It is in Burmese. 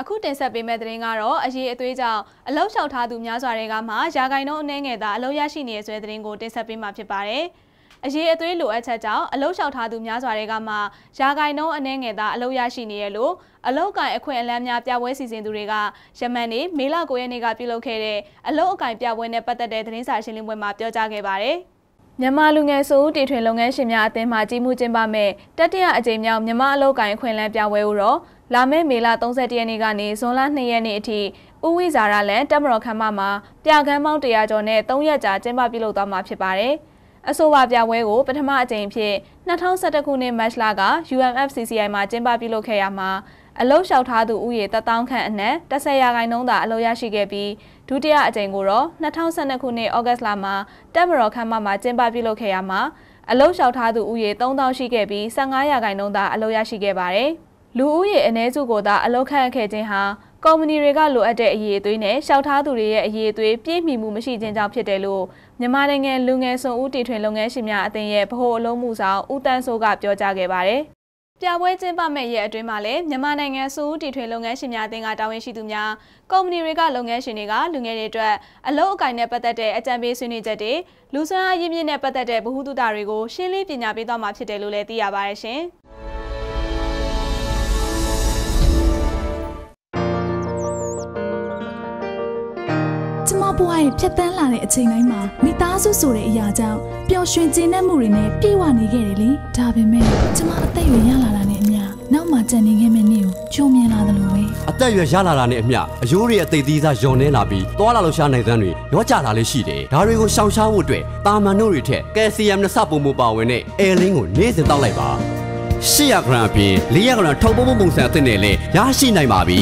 အခုတင်ဆက်ပေးမယ့်သတင်းကတော့အရေးအသွေးကြောင့်အလောက်လျှောက်ထားသူများစွာတွေကမှယာဂိုင်နှုန်းအနှဲငယ်သာအလောက်ရရှိနေရဆွဲသတင်းကိုတင်ဆက်ပေးမှာဖြစ်ပါတယ်။အရေးအသွေးလိုအပ်ချက်ကြောင့်အလောက်လျှောက်ထားသူများစွာတွေကမှယာဂိုင်နှုန်းအနှဲငယ်သာအလောက်ရရှိနေရလို့အလောက်ကင်အခွင့်အလမ်းများပြပွဲစီစဉ်သူတွေကယမန်နေ့မေလ9ရက်နေ့ကပြုလုပ်ခဲ့တဲ့အလောက်အကင်ပြပွဲနဲ့ပတ်သက်တဲ့သတင်းစာရှင်းလင်းပွဲမှာပြောကြားခဲ့ပါတယ်။ မြန်မာလူငယ်စုတီထွင်လုပ်ငန်းရှင်များအသင်းမှကြီးမှုကျင်းပမဲ့တတိယအကြိမ်မြောက်မြန်မာအလုပ်ကိုင်ခွင့်လန်းပြပွဲကိုတော့လာမယ့်မေလ31ရက်နေ့ကနေဇွန်လ2ရက်နေ့အထိဥဝိဇာရလန်တက်မတော်ခမ်းမမှာပြကန်းပေါင်း100ကျော်နဲ့3ရက်ကြာကျင်းပပြုလုပ်သွားမှာဖြစ်ပါတယ်။ အဆိုပါပြပွဲကိုပထမအကြိမ်ဖြစ်2011ခုနှစ်မတ်လက UMFCCI မှာကျင်းပပြုလုပ်ခဲ့ရမှာအလုတ်လျှောက်ထားသူဥယေတထောင်ခန့်အနက်10ရာခိုင်နှုန်းသာအလုတ်ရရှိခဲ့ပြီးဒုတိယအကြိမ်ကိုတော့2012ခုနှစ်ဩဂတ်လမှာတက်မတော်ခမ်းမမှာကျင်းပပြုလုပ်ခဲ့ရမှာအလုတ်လျှောက်ထားသူဥယေ3000ရှိခဲ့ပြီး15ရာခိုင်နှုန်းသာအလုတ်ရရှိခဲ့ပါတယ်။လူဦးရေအ ਨੇ စုကိုသာအလောက်ခန့်ခဲ့ခြင်းဟာ ကုမ္ပဏီတွေကလိုအပ်တဲ့အရေးအသွေးနဲ့ရှောက်ထားသူတွေရဲ့အရေးအသွေးပြည့်မီမှုမရှိခြင်းကြောင့်ဖြစ်တယ်လို့မြန်မာနိုင်ငံလူငယ်ဆွန်ဦးတီထွင်လုပ်ငန်းရှင်များအသင်းရဲ့ဗဟိုအလုံးမှုဆောင်ဦးတန်းစိုးကပြောကြားခဲ့ပါတယ်။ပြပွဲကျင်းပမဲ့ရဲ့အတွင်းမှာလည်းမြန်မာနိုင်ငံစူးတီထွင်လုပ်ငန်းရှင်များအသင်းကတာဝန်ရှိသူများကုမ္ပဏီတွေကလုပ်ငန်းရှင်တွေကလူငယ်တွေအတွက်အလုပ်အကင်နဲ့ပတ်သက်တဲ့အကြံပေးဆွေးနွေးချက်တွေလူစွမ်းအားရင်းမြစ်နဲ့ပတ်သက်တဲ့ဗဟုသုတတွေကိုရှင်းလင်းပညာပေးသွားမှာဖြစ်တယ်လို့လည်းသိရပါတယ်ရှင်။ ဘဝရဲ့ဖြတ်တန်းလာတဲ့အချိန်တိုင်းမှာမိသားစုဆိုတဲ့အရာကြောင့်ပျော်ရွှင်ခြင်းနဲ့မှုတွေနဲ့ပြည့်ဝနေခဲ့တယ်လေဒါပေမဲ့ကျမအသက်အရွယ်ရလာတာနဲ့အမျှနောက်မှကြံနေခဲ့မယ့်နေ့ကိုကြုံမြင်လာတယ်လို့ပဲအသက်အရွယ်ရလာတာနဲ့အမျှအယိုးတွေအသေးသေးစားယုံနေလာပြီးသွားလာလှရှားနိုင်သန်းတွေရောကြလာလေးရှိတယ်ဒါတွေကိုရှောင်ရှားဖို့အတွက်တာမန်တို့တွေထက်ကယ်ဆီယမ်နဲ့စပုံမပါဝင်တဲ့အဲလင်းကိုနေ့စဉ်တောက်လိုက်ပါ800ဂရမ်အပြင်400ဂရမ်ထုတ်ပုံပုံစံအသစ်နဲ့လည်းရရှိနိုင်ပါပြီ